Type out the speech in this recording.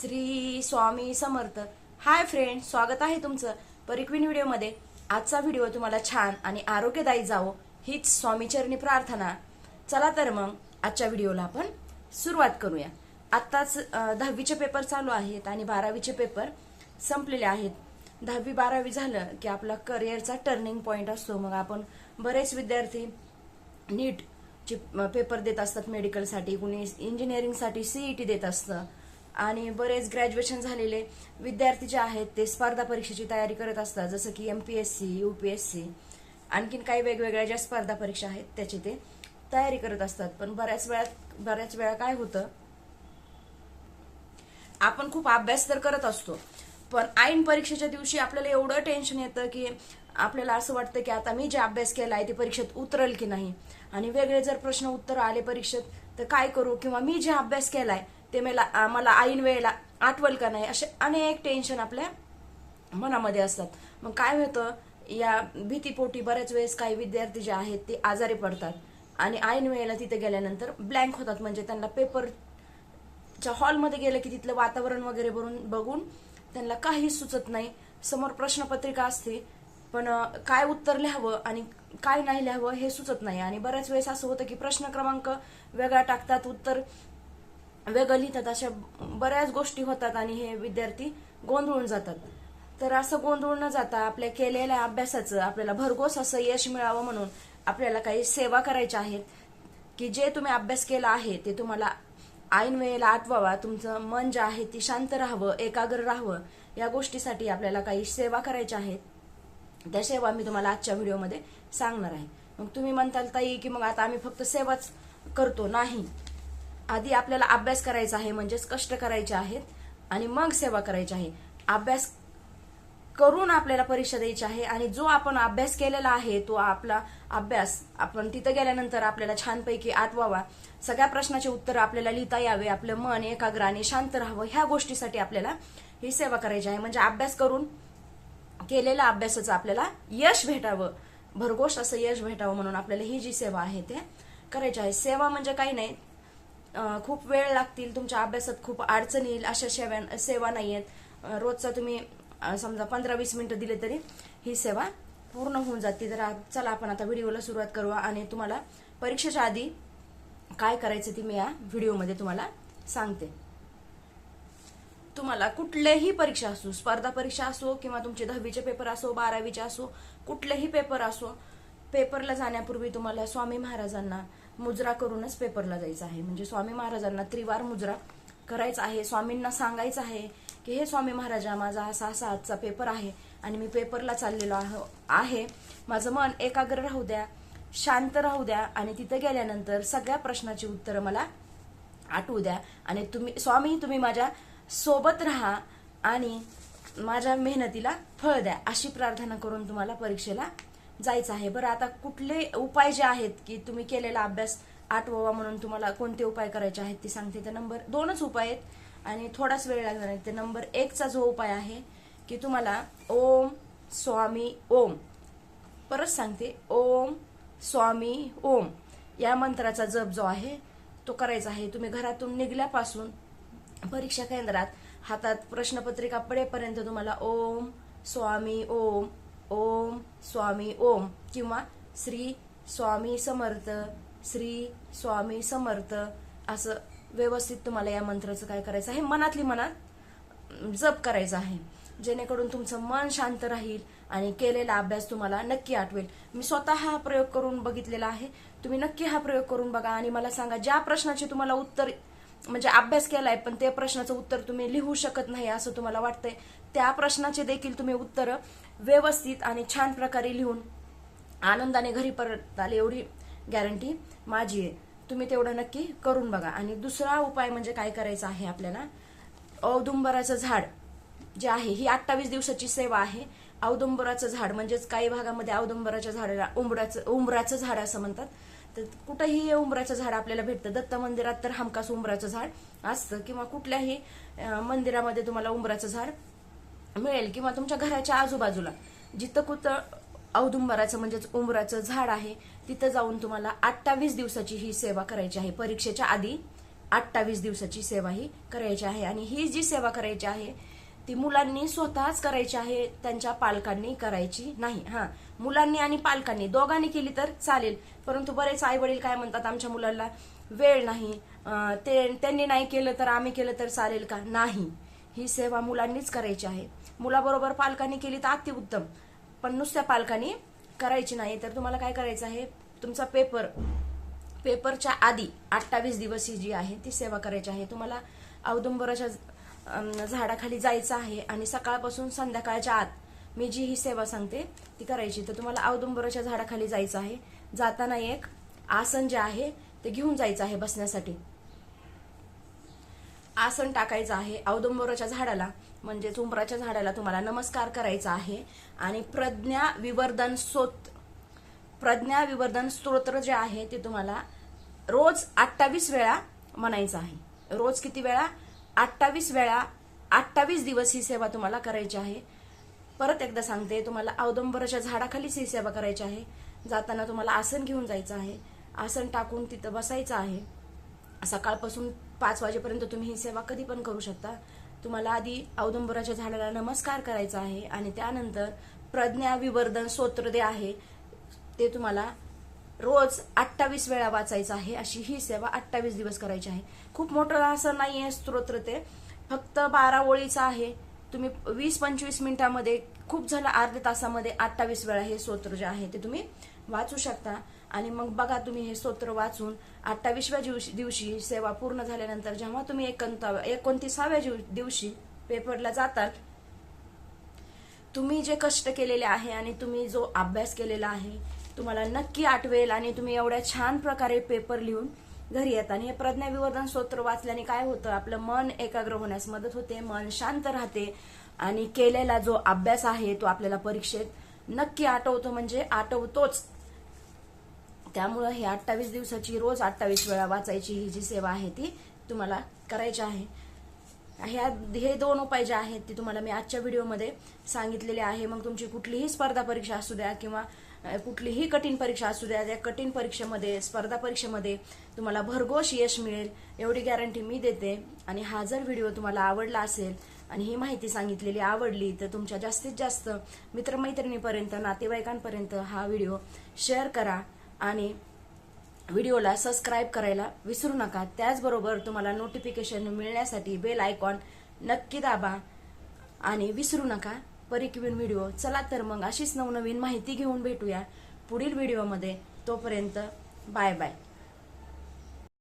Shri Swami Samarth. Hi friend स्वागत आहे तुमचं परिक्विन व्हिडिओमध्ये. आजचा व्हिडिओ तुम्हाला छान आणि आरोग्यदायी जावो हीच स्वामीचरणी प्रार्थना. चला तर मग आजच्या व्हिडिओला आपण सुरुवात करूया. आत्ताच दहावीचे पेपर चालू आहेत आणि बारावीचे पेपर संपलेले आहेत. दहावी बारावी झालं की आपला करिअरचा टर्निंग पॉईंट असतो. मग आपण बरेच विद्यार्थी नीट चे पेपर देत असतात. मेडिकलसाठी कुणी इंजिनिअरिंगसाठी सीईटी देत असतं. आणि बरेच ग्रॅज्युएशन झालेले विद्यार्थी जे आहेत ते स्पर्धा परीक्षेची तयारी करत असतात. जसं की M P S C U P S C आणखीन काही वेगवेगळ्या ज्या स्पर्धा परीक्षा आहेत त्याची ते तयारी करत असतात. पण बऱ्याच वेळात बऱ्याच वेळा काय होतं आपण खूप अभ्यास तर करत असतो पण ऐन परीक्षेच्या दिवशी आपल्याला एवढं टेन्शन येतं की आपल्याला असं वाटतं की आता मी जे अभ्यास केला आहे ते परीक्षेत उतरल की नाही? आणि वेगळे जर प्रश्न उत्तर आले परीक्षेत तर काय करू? किंवा मी जे अभ्यास केलाय ते मला आम्हाला ऐन वेळेला आठवल का नाही असे अनेक टेन्शन आपल्या मनामध्ये असतात. मग काय होतं या भीतीपोटी बऱ्याच वेळेस काही विद्यार्थी जे आहेत ते आजारी पडतात. आणि ऐन वेळेला तिथे गेल्यानंतर ब्लँक होतात. म्हणजे त्यांना पेपरच्या हॉलमध्ये गेलं की तिथलं वातावरण वगैरे भरून बघून त्यांना काही सुचत नाही. समोर प्रश्नपत्रिका असते पण काय उत्तर लिहावं आणि काय नाही लिहावं हे सुचत नाही. आणि बऱ्याच वेळेस असं होतं की प्रश्न क्रमांक वेगळा टाकतात उत्तर वेगळं लिहितात अशा बऱ्याच गोष्टी होतात आणि हे विद्यार्थी गोंधळून जातात. तर असं गोंधळून न जाता आपल्या केलेल्या अभ्यासाचं आपल्याला भरघोस असं यश मिळावं म्हणून आपल्याला काही सेवा करायच्या आहेत की जे तुम्ही अभ्यास केला आहे ते तुम्हाला ऐन वेळेला आठवावा. तुमचं मन जे आहे ती शांत राहावं एकाग्र राहावं. या गोष्टीसाठी आपल्याला काही सेवा करायच्या आहेत. त्या सेवा मी तुम्हाला आजच्या व्हिडिओमध्ये सांगणार आहे. मग तुम्ही म्हणताल ताई की मग आता आम्ही फक्त सेवाच करतो नाही. आधी आपल्याला अभ्यास करायचा आहे म्हणजेच कष्ट करायचे आहेत आणि मग सेवा करायची आहे. अभ्यास करून आपल्याला परीक्षा द्यायची आहे आणि जो आपण अभ्यास केलेला आहे तो आपला अभ्यास आपण तिथं गेल्यानंतर आपल्याला छानपैकी आठवावा. सगळ्या प्रश्नाचे उत्तर आपल्याला लिहिता यावे आपलं मन एकाग्र आणि शांत राहावं ह्या गोष्टीसाठी आपल्याला ही सेवा करायची आहे. म्हणजे अभ्यास करून केलेल्या अभ्यासाचं आपल्याला यश भेटावं. भरघोष असं यश भेटावं म्हणून आपल्याला ही जी सेवा आहे ते करायची आहे. सेवा म्हणजे काही नाही खूप वेळ लागतील तुमच्या अभ्यासात खूप अडचण येईल अशा सेवा सेवा नाही आहेत. रोजचा तुम्ही समजा पंधरा वीस मिनिटं दिले तरी ही सेवा पूर्ण होऊन जाते. तर चला आपण आता व्हिडिओला सुरुवात करूया आणि तुम्हाला परीक्षेच्या आधी काय करायचं ते मी या व्हिडिओमध्ये तुम्हाला सांगते. तुम्हाला कुठल्याही परीक्षा असो स्पर्धा परीक्षा असो किंवा तुमचे दहावीचे पेपर असो बारावीचे असो कुठलेही पेपर असो पेपरला जाण्यापूर्वी तुम्हाला स्वामी महाराजांना मुजरा करूनच पेपरला जायचं आहे. म्हणजे स्वामी महाराजांना त्रिवार मुजरा करायचा आहे. स्वामींना सांगायचं आहे की हे स्वामी महाराजा माझा सहा असा आजचा पेपर आहे आणि मी पेपरला चाललेलो आहो- आहे. माझं मन एकाग्र राहू द्या शांत राहू द्या आणि तिथे गेल्यानंतर सगळ्या प्रश्नाची उत्तरं मला आठवू द्या. आणि तुम्ही स्वामी तुम्ही माझ्या सोबत राहा आणि माझ्या मेहनतीला फळ द्या. अशी प्रार्थना करून तुम्हाला परीक्षेला जायचं आहे. बरं आता कुठले उपाय जे आहेत की तुम्ही केलेला अभ्यास आठवावा म्हणून तुम्हाला कोणते उपाय करायचे आहेत ते सांगते. ते नंबर दोनच उपाय आहेत आणि थोडाच वेळ लागणार आहे. ते नंबर एकचा जो उपाय आहे की तुम्हाला ओम स्वामी ओम. परत सांगते ओम स्वामी ओम. या मंत्राचा जप जो आहे तो करायचा आहे. तुम्ही घरातून निघल्यापासून परीक्षा केंद्रात हातात प्रश्नपत्रिका पडेपर्यंत तुम्हाला ओम स्वामी ओम ओम स्वामी ओम किंवा श्री स्वामी समर्थ श्री स्वामी समर्थ असं व्यवस्थित तुम्हाला या मंत्राचं काय करायचं आहे? मनातली मनात जप करायचं आहे. जेणेकरून तुमचं मन शांत राहील आणि केलेला अभ्यास तुम्हाला नक्की आठवेल. मी स्वतः हा प्रयोग करून बघितलेला आहे. तुम्ही नक्की हा प्रयोग करून बघा आणि मला सांगा ज्या प्रश्नाचे तुम्हाला उत्तर म्हणजे अभ्यास केलाय पण त्या प्रश्नाचं उत्तर तुम्ही लिहू शकत नाही असं तुम्हाला वाटतंय. त्या प्रश्नाचे देखील तुम्ही उत्तर व्यवस्थित आणि छान प्रकारे लिहून आनंदाने घरी परत आले एवढी गॅरंटी माझी आहे. तुम्ही तेवढं नक्की करून बघा. आणि दुसरा उपाय म्हणजे काय करायचा आहे आपल्याला? औदुंबराचं झाड जे आहे ही अठ्ठावीस दिवसाची सेवा आहे. औदुंबराचं झाड म्हणजेच काही भागामध्ये औदुंबराच्या झाडाला उंबराचं उंबराचं झाड असं म्हणतात. तर कुठंही हे उंबराचं झाड आपल्याला भेटतं. दत्त मंदिरात तर हमखास उंबराचं झाड असतं किंवा कुठल्याही मंदिरामध्ये तुम्हाला उंबराचं झाड मिळेल किंवा तुमच्या घराच्या आजूबाजूला जिथं कुठं औदुंबराचं म्हणजेच उंबराचं झाड आहे तिथं जाऊन तुम्हाला अठ्ठावीस दिवसाची ही सेवा करायची आहे. परीक्षेच्या आधी अठ्ठावीस दिवसाची सेवा ही करायची आहे. आणि ही जी सेवा करायची आहे ती मुलांनी स्वतःच करायची आहे त्यांच्या पालकांनी करायची नाही. हा मुलांनी आणि पालकांनी दोघांनी केली तर चालेल. परंतु बरेच आई वडील काय म्हणतात आमच्या मुलांना वेळ नाही ते त्यांनी नाही केलं तर आम्ही केलं तर चालेल का? नाही. ही सेवा मुलांनीच करायची आहे. मुलाबरोबर पालकांनी केली तर अतिउत्तम पण नुसत्या पालकांनी करायची नाही. तर तुम्हाला काय करायचं आहे? तुमचा पेपर पेपरच्या आधी अठ्ठावीस दिवस ही जी आहे ती सेवा करायची आहे. तुम्हाला औदुंबराच्या झाडाखाली जायचं आहे आणि सकाळपासून संध्याकाळच्या आत मी जी ही सेवा सांगते ती करायची. तर तुम्हाला औदुंबराच्या झाडाखाली जायचं आहे. जाताना एक आसन जे आहे ते घेऊन जायचं आहे बसण्यासाठी. आसन टाकायचं आहे औदुंबराच्या झाडाला म्हणजे उंबराच्या झाडाला तुम्हाला नमस्कार करायचा आहे. आणि प्रज्ञा विवर्धन स्तोत्र प्रज्ञा विवर्धन स्तोत्र जे आहे ते तुम्हाला रोज अठ्ठावीस वेळा म्हणायचं आहे. रोज किती वेळा? अठ्ठावीस वेळा अठ्ठावीस दिवस ही सेवा तुम्हाला करायची आहे. परत एकदा सांगते तुम्हाला औदंबराच्या झाडाखालीच ही सेवा करायची आहे. जाताना तुम्हाला आसन घेऊन जायचं आहे. आसन टाकून तिथं बसायचं आहे. सकाळपासून पाच वाजेपर्यंत तुम्ही ही सेवा कधी पण करू शकता. तुम्हाला आधी औदंबराच्या झाडाला नमस्कार करायचा आहे आणि त्यानंतर प्रज्ञा विवर्धन स्तोत्र जे आहे. ते तुम्हाला रोज अठ्ठावीस वेळा वाचायचं आहे. अशी ही सेवा अठ्ठावीस दिवस करायची आहे. खूप मोठं असं नाही आहे स्तोत्र ते. फक्त बारा ओळीचं आहे. तुम्ही वीस पंचवीस मिनिटामध्ये खूप झालं अर्ध्या तासामध्ये अठ्ठावीस वेळा हे स्तोत्र जे आहे ते तुम्ही वाचू शकता. आणि मग बघा तुम्ही हे स्तोत्र वाचून अठ्ठावीसव्या दिवशी दिवशी सेवा पूर्ण झाल्यानंतर जेव्हा तुम्ही एकोणता एकोणतीसाव्या दिव- दिवशी पेपरला जातात तुम्ही जे कष्ट केलेले आहे आणि तुम्ही जो अभ्यास केलेला आहे तुम्हाला नक्की आठवेल आणि तुम्ही एवढ्या छान प्रकारे पेपर लिहून घरी येतात आणि हे प्रज्ञाविवर्धन स्तोत्र वाचल्याने काय होतं? आपलं मन एकाग्र होण्यास मदत होते मन शांत राहते आणि केलेला जो अभ्यास आहे तो आपल्याला परीक्षेत नक्की आठवतो म्हणजे आठवतोच. त्यामुळं हे अठ्ठावीस दिवसाची रोज अठ्ठावीस वेळा वाचायची ही जी सेवा आहे ती तुम्हाला करायची आहे. ह्या हे दोन उपाय जे आहेत ते तुम्हाला मी आजच्या व्हिडिओमध्ये सांगितलेले आहे. मग तुमची कुठलीही स्पर्धा परीक्षा असू द्या किंवा कुठलीही कठीण परीक्षा असू द्या त्या कठीण परीक्षेमध्ये स्पर्धा परीक्षेमध्ये तुम्हाला भरघोष यश मिळेल एवढी गॅरंटी मी देते. आणि हा जर व्हिडिओ तुम्हाला आवडला असेल आणि ही माहिती सांगितलेली आवडली तर तुमच्या जास्तीत जास्त मित्रमैत्रिणीपर्यंत नातेवाईकांपर्यंत हा व्हिडिओ शेअर करा आणि व्हिडिओला सबस्क्राईब करायला विसरू नका. त्याचबरोबर तुम्हाला नोटिफिकेशन मिळण्यासाठी बेल आयकॉन नक्की दाबा आणि विसरू नका. परिकवीन व्हिडिओ. चला तर मग अशीच नवनवीन माहिती घेऊन भेटूया पुढील व्हिडिओमध्ये. तोपर्यंत बाय बाय.